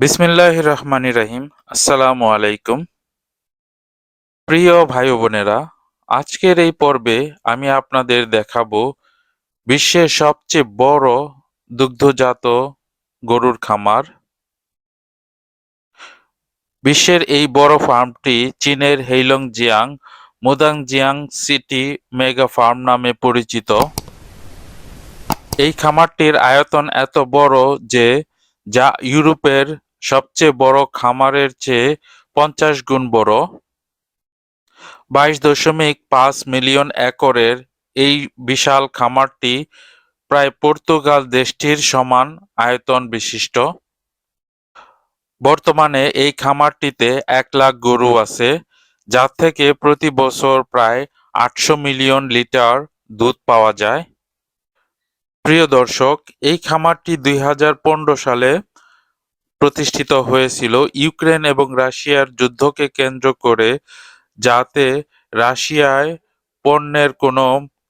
বিসমিল্লাহ রহমান রহিম। আসসালামু আলাইকুম। প্রিয় ভাই বোনেরা, আজকের এই পর্বে আমি আপনাদের দেখাবো বিশ্বের সবচেয়ে বড় দুগ্ধজাত গরুর খামার। বিশ্বের এই বড় ফার্মটি চীনের Heilongjiang Mudanjiang city mega farm নামে পরিচিত। এই খামারটির আয়তন এত বড় যে, যা ইউরোপের সবচেয়ে বড় খামারের চেয়ে পঞ্চাশ গুণ বড়। বাইশ দশমিক পাঁচ মিলিয়ন একরের এই বিশাল খামারটি প্রায় পর্তুগাল দেশটির সমান আয়তন বিশিষ্ট। বর্তমানে এই খামারটিতে এক লাখ গরু আছে, যার থেকে প্রতি বছর প্রায় আটশো মিলিয়ন লিটার দুধ পাওয়া যায়। প্রিয় দর্শক, এই খামারটি দুই হাজার পনেরো সালে প্রতিষ্ঠিত হয়েছিল। ইউক্রেন এবং রাশিয়ার যুদ্ধকে কেন্দ্র করে যাতে রাশিয়ায় পণ্যের কোনো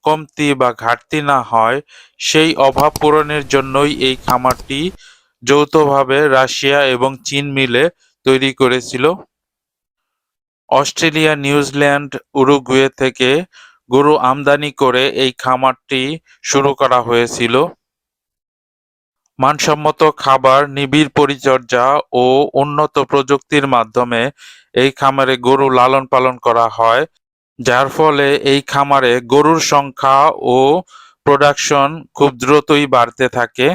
কমতি বা ঘাটতি না হয়, সেই অভাব পূরণের জন্যই এই খামারটি যৌথভাবে রাশিয়া এবং চীন মিলে তৈরি করেছিল। অস্ট্রেলিয়া, নিউজিল্যান্ড, উরুগুয়ে থেকে গরু আমদানি করে এই খামারটি শুরু করা হয়েছিল। মানসম্মত খাবার, নিবিড় পরিচর্যা ও উন্নত প্রযুক্তির মাধ্যমে এই খামারে গরু লালন পালন করা হয়, যার ফলে এই খামারে গরুর সংখ্যা ও প্রোডাকশন খুব দ্রুতই বাড়তে থাকে।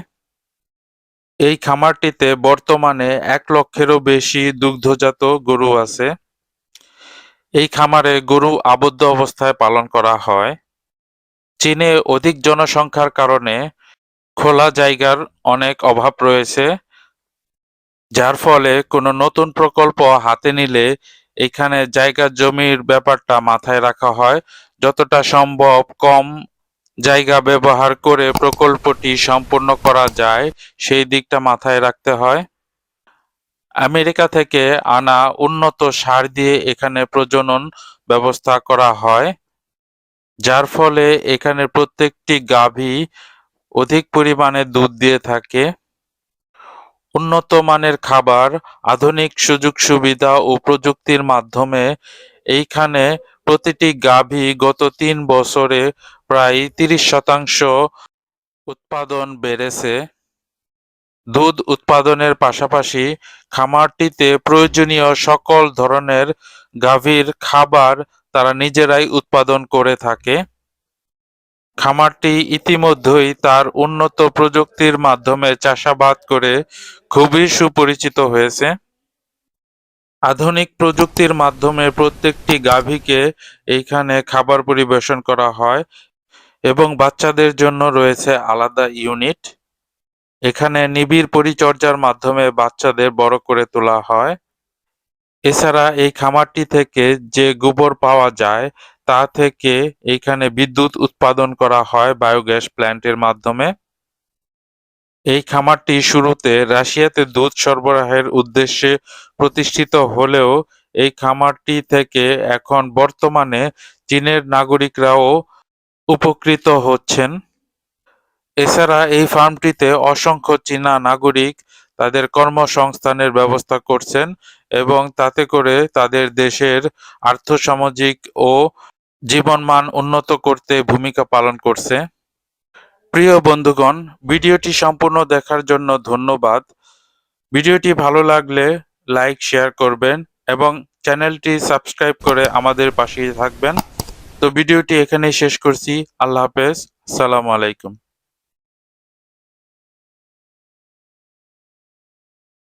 এই খামারটিতে বর্তমানে এক লক্ষেরও বেশি দুগ্ধজাত গরু আছে। এই খামারে গরু আবদ্ধ অবস্থায় পালন করা হয়। চীনে অধিক জনসংখ্যার কারণে খোলা জায়গার অনেক অভাব রয়েছে, যার ফলে কোনো নতুন প্রকল্প হাতে নিলে এখানে জায়গা জমির ব্যাপারটা মাথায় রাখা হয়। যতটা সম্ভব কম জায়গা ব্যবহার করে প্রকল্পটি সম্পূর্ণ করা যায়, সেই দিকটা মাথায় রাখতে হয়। আমেরিকা থেকে আনা উন্নত সার দিয়ে এখানে প্রজনন ব্যবস্থা করা হয়, যার ফলে এখানে প্রত্যেকটি গাভী অধিক পরিমাণে দুধ দিয়ে থাকে। উন্নত মানের খাবার, আধুনিক সুযোগ সুবিধা ও প্রযুক্তির মাধ্যমে এইখানে প্রতিটি গাভী গত তিন বছরে প্রায় তিরিশ শতাংশ উৎপাদন বেড়েছে। দুধ উৎপাদনের পাশাপাশি খামারটিতে প্রয়োজনীয় সকল ধরনের গাভীর খাবার তারা নিজেরাই উৎপাদন করে থাকে। খামারটি ইতিমধ্যেই তার উন্নত প্রযুক্তির মাধ্যমে চাষাবাদ করে খুবই সুপরিচিত হয়েছে। আধুনিক প্রযুক্তির মাধ্যমে প্রত্যেকটি গাভীকে এইখানে খাবার পরিবেশন করা হয় এবং বাচ্চাদের জন্য রয়েছে আলাদা ইউনিট। এখানে নিবিড় পরিচর্যার মাধ্যমে বাচ্চাদের বড় করে তোলা হয়। এছাড়া এই খামারটি থেকে যে গোবর পাওয়া যায়, তা থেকে এখানে বিদ্যুৎ উৎপাদন করা হয় বায়োগ্যাস প্ল্যান্টের মাধ্যমে। এই খামারটি শুরুতে রাশিয়াতে দুধ সরবরাহের উদ্দেশ্যে প্রতিষ্ঠিত হলেও এই খামারটি থেকে এখন বর্তমানে চীনের নাগরিকরাও উপকৃত হচ্ছেন। এছাড়া এই ফার্মটিতে অসংখ্য চীনা নাগরিক তাদের কর্মসংস্থানের ব্যবস্থা করছেন এবং তাতে করে তাদের দেশের আর্থসামাজিক ও জীবনমান উন্নত করতে ভূমিকা পালন করছে। প্রিয় বন্ধুগণ, ভিডিওটি সম্পূর্ণ দেখার জন্য ধন্যবাদ। ভিডিওটি ভালো লাগলে লাইক, শেয়ার করবেন এবং চ্যানেলটি সাবস্ক্রাইব করে আমাদের পাশেই থাকবেন। তো ভিডিওটি এখানেই শেষ করছি। আল্লাহ হাফেজ। সালাম আলাইকুম।